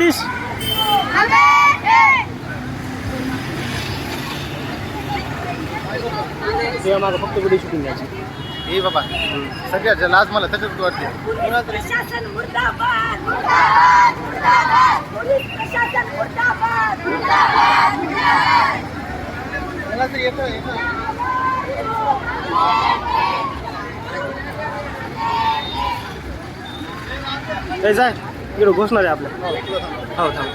सतीश तेव्हा माझं फक्त व्हिडिओ शूटिंग घ्यायची. हे बाबा सगळ्यात लाज मला त्याच्यात वाटते. प्रशासन मुर्दाबाद मुर्दाबाद मुर्दाबाद. पोलीस प्रशासन मुर्दाबाद मुर्दाबाद मुर्दाबाद. मला तर येतं येतं काय जाय. इकडं घोषणार आहे आपल्या. हो थांब.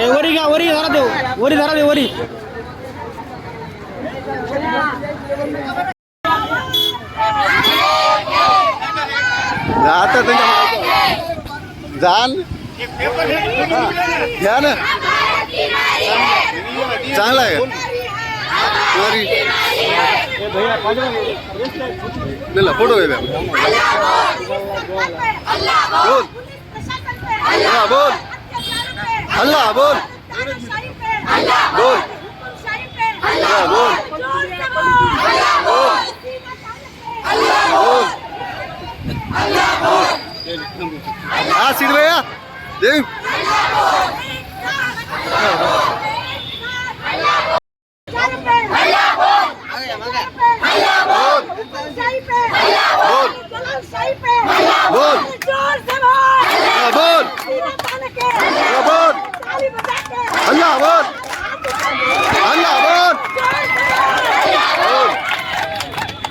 ए वरी घ्या वरी धरा देऊ. वरी धरा दे वरी. आता त्यांच्या जाल घ्या ना. चांगला आहे. वरी दिला फोटो आहे बोल हा, बोल. हल्ला, बोल. बोल. हा, बोल. हा सीट भैया देव बोल. हा, बोल हा, बोल हल्ला बोल हल्ला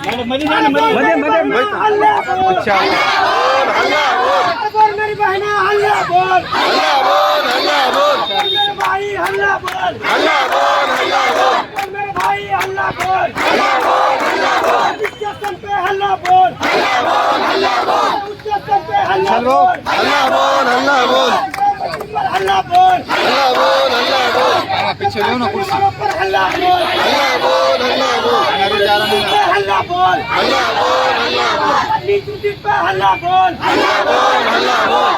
बोलमध्ये मध्ये मध्ये अच्छा हल्ला बोल मेरी बहना हल्ला बोल हल्ला बोल हल्ला बोल मेरे भाई हल्ला बोल हल्ला स्टेशन पे हल्ला बोल हल्ला बोल हल्ला बोल पर हल्ला बोल हल्ला बोल हल्ला बोल पीछे लो ना कुर्सी पर हल्ला बोल हल्ला बोल हल्ला बोल पे हल्ला बोल हल्ला बोल हल्ला बोल पत्नी चुटी पे हल्ला बोल हल्ला बोल हल्ला बोल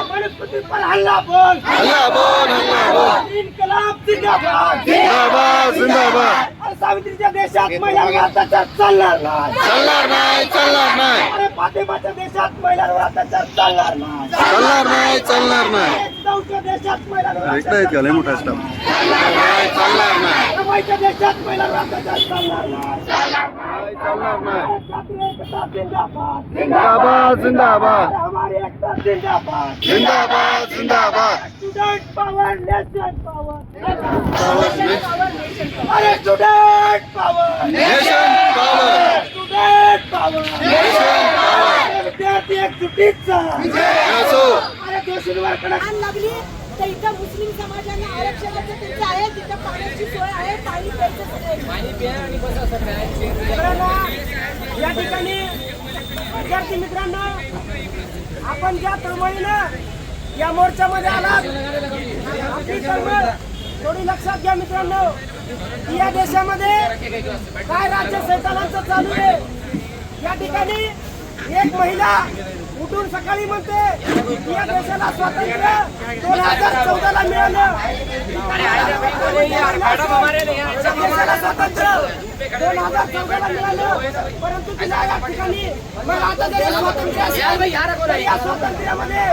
सावित्रीच्या देशात महिलांवर अत्याचार चालणार नाही. चालणार नाही चालणार नाही. अरे फातेमाच्या देशात महिलांवर अत्याचार चालणार नाही. चालणार नाही चालणार नाही. चौच्या देशात महिलांवर ऐकता येत का? लय मोठा स्टाफ नाही. चालणार नाही. मुंबईच्या देशात महिलांवर अत्याचार चालणार नाही. नाही, चालणार नाही. जातीय एकता जिंदाबाद. जिंदाबाद जिंदाबाद. हमारी एकता जिंदाबाद. जिंदाबाद जिंदाबाद. Student power nation Power, power अरे student power nation power student power nation power विद्यार्थी एक चुकीचा. असो. अरे दोषींवर कडक घाण लागली. तर इथं मुस्लिम समाजाला आरक्षणाचं त्यांचं आहे. तिथं पाण्याची सोय आहे. पाणी प्यायचं सगळं मित्रांनो, या ठिकाणी विद्यार्थी मित्रांनो आपण ज्या तळमळीनं या मोर्चामध्ये आलात. आपली तळमळ थोडी लक्षात घ्या मित्रांनो. या देशामध्ये काय राज्य सैतानांचं चालू आहे? या ठिकाणी एक महिला उठून सकाळी म्हणते या देशाला स्वातंत्र्य दोन हजार चौदा ला मिळालं स्वातंत्र्य दोन हजार चौदाला मिळालं. परंतु तिला या ठिकाणी मग आता जरी स्वातंत्र्य असेल या स्वातंत्र्यामध्ये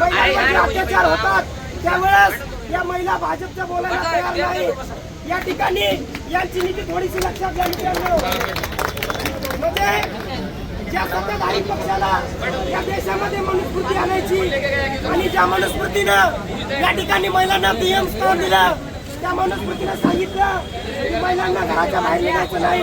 महिलांवरती अत्याचार होतात. त्यावेळेस या महिला भाजपच्या बोलायला तयार नाही. या ठिकाणी यांची नीती थोडीशी लक्षात घ्या मित्रांनो. म्हणजे ज्या सत्ताधारी पक्षाला या देशामध्ये मनुस्मृती आणायची आणि ज्या मनुस्मृतीनं या ठिकाणी महिलांना पीएम स्थान दिलं त्या मनुस्मृतीनं सांगितलं की महिलांना घराच्या बाहेर निघायचं नाही.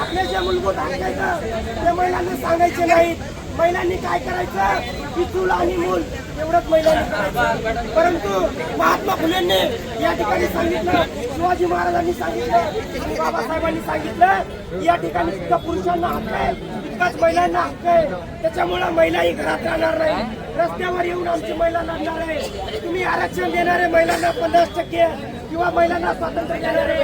आपले ज्या मूलभूत हक्क आहेत ते महिलांना सांगायचे नाहीत. महिलांनी काय करायचं? की चूल आणि मूल एवढंच महिलांनी करायचं. परंतु महात्मा फुलेंनी या ठिकाणी सांगितलं शिवाजी महाराजांनी सांगितलं बाबासाहेबांनी सांगितलं या ठिकाणी जितका पुरुषांना हक्क आहे. एकाच महिलांना हक्क आहे. त्याच्यामुळे महिलाही घरात राहणार नाही. रस्त्यावर येऊन आमची महिला लढणार आहे. तुम्ही आरक्षण देणारे महिलांना पन्नास टक्के किंवा महिलांना स्वातंत्र्य देणारे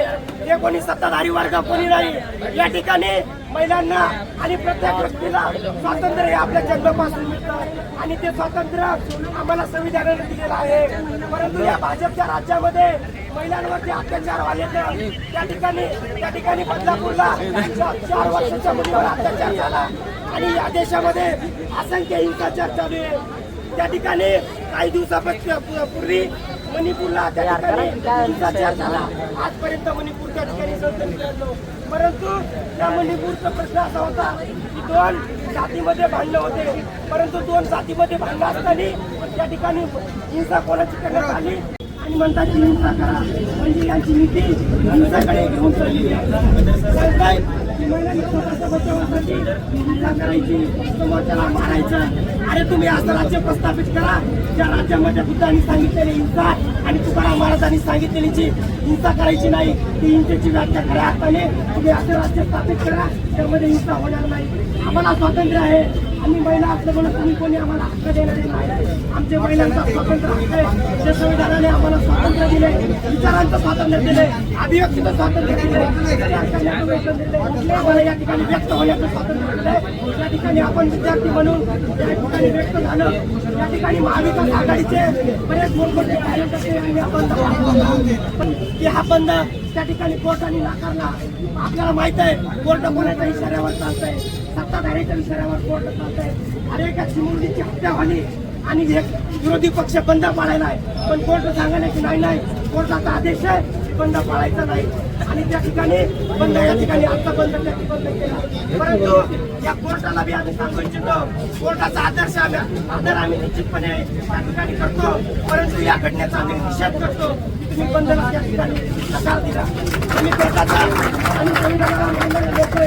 हे कोणी सत्ताधारी वर्ग कोणी नाही या ठिकाणी महिलांना आणि प्रत्येक व्यक्तीला स्वातंत्र्य हे आपल्या जन्मापासून मिळतं आणि ते स्वातंत्र्य आम्हाला संविधानाने दिलेलं आहे. परंतु या भाजपच्या राज्यामध्ये महिलांवरती अत्याचार वाले त्या ठिकाणी त्या ठिकाणी बदलापूरला चार चार वर्षाच्या मुलीवर अत्याचार झाला. आणि या देशामध्ये असंख्य हिंसाचार चालू आहे. त्या ठिकाणी काही दिवसापूर्वी मणिपूरला त्या ठिकाणी हिंसाचार झाला. आजपर्यंत मणिपूर त्या ठिकाणी परंतु त्या मणिपूरचा प्रश्न असा होता की दोन जातीमध्ये भांडणं होते. परंतु दोन जातीमध्ये भांडणं असताना त्या ठिकाणी हिंसा कोणाची करण्यात आली? आणि म्हणतात की हिंसा करा. म्हणजे यांची नीती हिंसाकडे घेऊन चाललेली आहे. सांगताय की महिलांनी स्वतःच्या बचावासाठी हिंसा करायची समोरच्याला मारायचं अरे तुम्ही असं राज्य प्रस्थापित करा ज्या राज्यामध्ये बुद्धांनी सांगितलेली हिंसा आणि तुकाराम महाराजांनी सांगितलेली जी हिंसा करायची नाही ती हिंसेची व्याख्या खऱ्या अर्थाने तुम्ही असं राज्य स्थापित करा त्यामध्ये हिंसा होणार नाही आम्हाला स्वातंत्र्य आहे. आम्ही महिला असलं तुम्ही कोणी आम्हाला हक्क देणारे नाही. आमच्या महिलांचा स्वातंत्र्य हक्क आहे. जे संविधानाने आम्हाला स्वातंत्र्य दिले विचारांचं स्वातंत्र्य दिले अभिव्यक्तीचं स्वातंत्र्य दिले आम्हाला या ठिकाणी व्यक्त होण्याचं स्वातंत्र्य दिले त्या ठिकाणी आपण विद्यार्थी म्हणून त्या ठिकाणी व्यक्त झालं या ठिकाणी महाविकास आघाडीचे बरेच मोठमोठे कार्यकर्ते आणि आपण पण हा बंद त्या ठिकाणी कोर्टाने नाकारला. आपल्याला माहीत आहे कोर्ट कोणाच्या इशाऱ्यावर चालतंय. सत्ताधाऱ्याच्या इशाऱ्यावर कोर्ट चालतंय. अरे एका चिमुरडीची हत्या झाली आणि हे विरोधी पक्ष बंद पाळायला आहे. पण कोर्ट सांगायला की नाही नाही. कोर्टाचा आदेश आहे बंद पाळायचा नाही. आणि त्या ठिकाणी बंद या ठिकाणी आता बंद त्या ठिकाणी बंद केला. परंतु या कोर्टाला बी आम्ही सांगू इच्छितो. कोर्टाचा आदर्श आम्ही आदर आम्ही निश्चितपणे त्या ठिकाणी करतो. परंतु या घटनेचा आम्ही निषेध करतो. की त्या ठिकाणी नकार दिला आणि संविधानाला लोक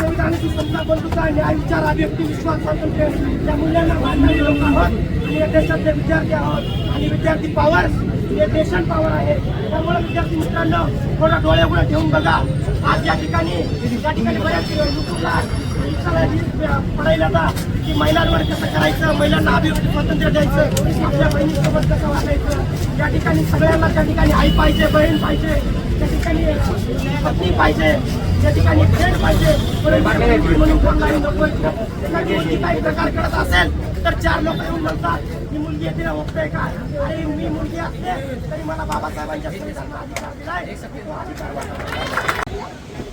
संविधानाची बंधुता न्याय विचार अभिव्यक्ती विश्वास स्वातंत्र्य या मूल्यांना मानणारे लोक आहोत आणि या देशातले विद्यार्थी आहोत आणि विद्यार्थी पॉवर हे देशन पॉवर आहे त्यामुळे विद्यार्थी मित्रांनो थोडं डोळे उघडे ठेवून बघा. आज या ठिकाणी या ठिकाणी बऱ्याच युट्यूबला पडायला जा की महिलांवर कसं करायचं महिलांना अभिव्यक्ती स्वातंत्र्य द्यायचं आपल्या बहिणीसोबत कसं वागायचं या ठिकाणी सगळ्यांना त्या ठिकाणी आई पाहिजे बहीण पाहिजे त्या ठिकाणी पत्नी पाहिजे त्या ठिकाणी फ्रेंड पाहिजे परंतु म्हणून कोणताही नको. एखादी मुलगी काही प्रकार करत असेल तर चार लोक येऊन म्हणतात ही मुलगी तिला ओळखतोय का? अरे मी मुलगी असते तरी मला बाबासाहेबांच्या संविधानाचा अधिकार दिलाय.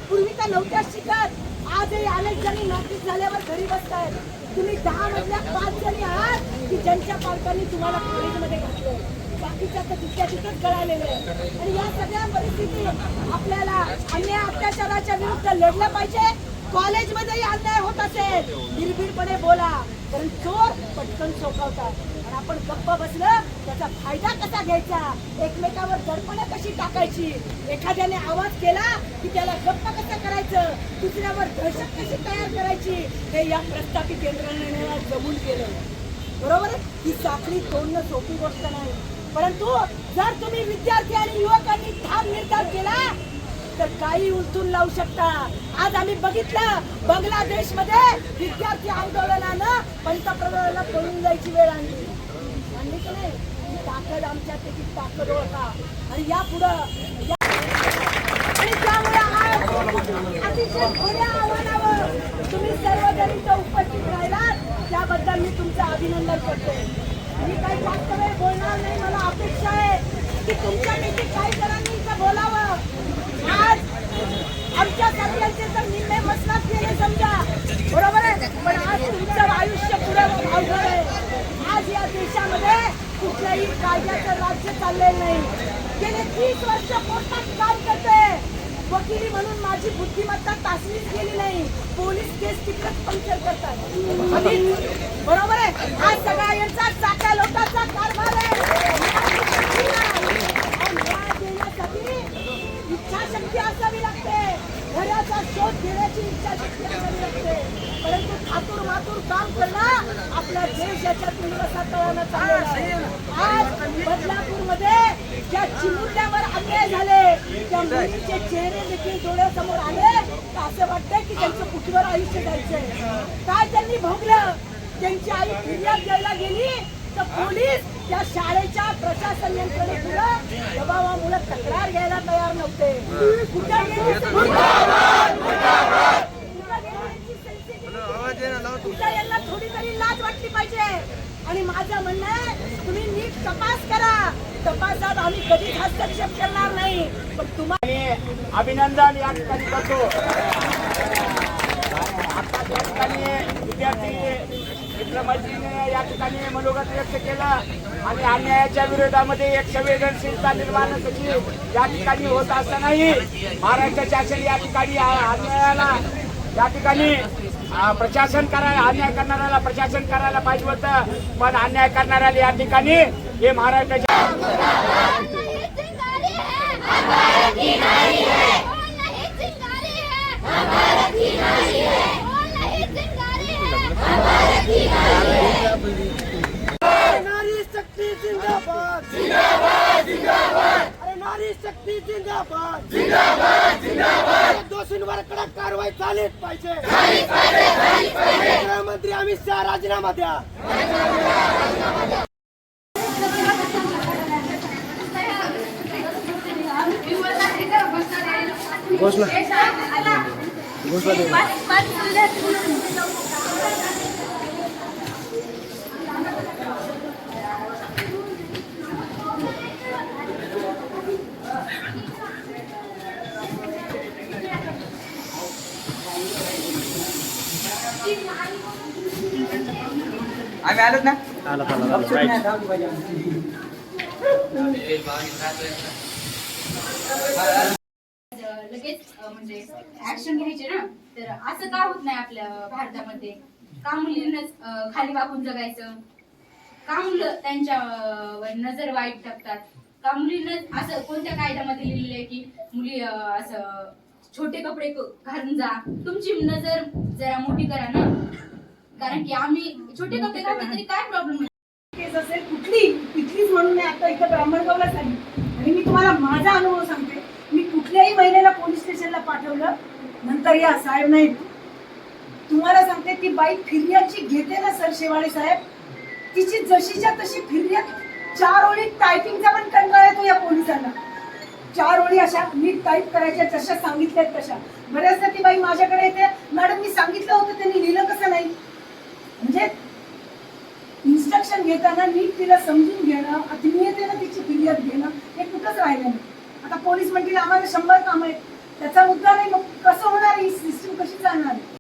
पूर्वी तर नव्हत्या शिकत आजही अनेक जणी नोकरी झाल्यावर घरी बसतायत. तुम्ही दहा मधल्या पाच जणी आहात की ज्यांच्या पालकांनी तुम्हाला कॉलेजमध्ये घातलं बाकीच्या तर तिथल्या तिथंच कळालेले आहे. आणि या सगळ्या परिस्थिती आपल्याला अन्याय अत्याचाराच्या विरुद्ध लढलं पाहिजे. कॉलेजमध्येही अन्याय होत असेल. निर्भीडपणे बोला. कारण चोर पटकन चोकावतात आपण गप्प बसलं त्याचा फायदा कसा घ्यायचा? एकमेकावर दडपणं कशी टाकायची? एखाद्याने आवाज केला की त्याला गप्प कसं करायचं? दुसऱ्यावर दहशत कशी तयार करायची? हे या प्रस्थापित यंत्रणेला जमून केलं बरोबर ही साखळी तोडणं सोपी गोष्ट नाही. परंतु जर तुम्ही विद्यार्थी आणि युवकांनी ठाम निर्धार केला तर काही उलटून लावू शकता. आज आम्ही बघितलं बांगलादेशमध्ये विद्यार्थी आंदोलनानं पंतप्रधानांना पळून जायची वेळ आणली ही ताकद आमच्या त्याची ताकद ओळखा आणि या पुढं आणि त्यामुळे आज अतिशय मोठ्या आव्हानावर तुम्ही सर्वजण इथं उपस्थित राहिलात. त्याबद्दल मी तुमचं अभिनंदन करते. मी काही जास्त वेळ बोलणार नाही. मला अपेक्षा आहे की तुमच्यापैकी काही जणांनी इथं बोलावं. आज आमच्या सगळ्यांचे तर निम्मे मसलाच गेले समजा. बरोबर आहे? पण आज तुमचं आयुष्य पुढे अवघड आहे. आज या देशामध्ये कुठल्याही कायद्याचं राज्य चाललेलं नाही. गेले तीस वर्ष कोर्टात काम करते. वकिली म्हणून माझी बुद्धिमत्ता तासलीच गेली नाही. पोलीस केस तिकडेच पंक्चर करतात. बरोबर आहे? हा सगळा यांचा चाका लोकांचा कारभार आहे. इच्छाशक्ती असावी लागते. घराचा शोध घेण्याची इच्छाशक्ती असावी लागते. परंतु ठाकूर मातूर काम करणं आपला देश याच्यातून कसा तळानं चाललेला आहे. आज बदलापूरमध्ये ज्या चिमुरल्यावर अन्याय झाले त्या मुलीचे चेहरे देखील डोळ्यासमोर आले तर असं वाटतंय की त्यांचं कुठवर आयुष्य जायचंय? काय त्यांनी भोगलं? त्यांची आई फिर्याद द्यायला गेली तर पोलीस त्या शाळेच्या प्रशासन यंत्रणेपुढे दबावामुळे तक्रार घ्यायला तयार नव्हते. कुठे गेली यांची sensitivity? कुठे यांना थोडी तरी लाज वाटली पाहिजे आणि माझं म्हणणं आहे तुम्ही नीट तपास करा. तपासात आम्ही कधीच हस्तक्षेप करणार नाही. पण तुम्हाला अभिनंदन या ठिकाणी करतो. आता या ठिकाणी विद्यार्थी मित्रमैत्रिणी या ठिकाणी मनोगत व्यक्त केलं आणि अन्यायाच्या विरोधामध्ये एक संवेदनशीलता निर्माण कशी या ठिकाणी होत असतानाही महाराष्ट्र शासन या ठिकाणी अन्यायाला या ठिकाणी प्रशासन करायला अन्याय करणाऱ्याला प्रशासन करायला पाहिजे होतं. पण अन्याय करणाऱ्याला या ठिकाणी हे महाराष्ट्राच्या जिंदाबाद जिंदाबाद जिंदाबाद। अरे नारी शक्ती जिंदाबाद जिंदाबाद। कडक कारवाई झालीच पाहिजे. गृहमंत्री अमित शहा राजीनामा द्या. आम्ही आलोच ना? लगेच अं, म्हणजे ऍक्शन घ्यायचे ना? तर असं का होत नाही आपल्या भारतामध्ये? का मुलींनाच खाली वाकून जगायचं? का मुलं त्यांच्या अं, वर नजर वाईट टाकतात? का मुलींना असं कोणत्या कायद्यामध्ये लिहिलेलं आहे की मुली असं छोटे कपडे क- घालून जा? तुमची नजर जरा मोठी करा ना. कारण की आम्ही छोटे कपडे घातले तरी काय प्रॉब्लेम केस असेल कुठली कुठलीच म्हणून नाही आता इथं ब्राह्मणगावला झाली आणि मी तुम्हाला माझा अनुभव सांगते. मी कुठल्याही महिलेला पोलीस स्टेशनला पाठवलं नंतर या साहेब नाही. तुम्हाला सांगते ती बाई फिर्यादची घेते ना सर शेवाळे साहेब. तिची जशीच्या तशी फिर्याद चार ओळी टायपिंगचा पण कंटाळा येतो या पोलिसांना. चार ओळी अशा नीट टाईप करायच्या जशा सांगितल्यात तशा. बऱ्याचदा ती बाई माझ्याकडे येते. मॅडम मी सांगितलं होतं त्यांनी लिहिलं कसं नाही? म्हणजे इन्स्ट्रक्शन घेताना नीट तिला समजून घेणं आत्मीयतेनं तिची फिर्याद घेणं हे कुठंच राहिलं नाही. आता पोलीस म्हणतील आम्हाला शंभर काम आहेत. त्याचा मुद्दा नाही मग कसं होणार? ही सिस्टीम कशी चालणार आहे?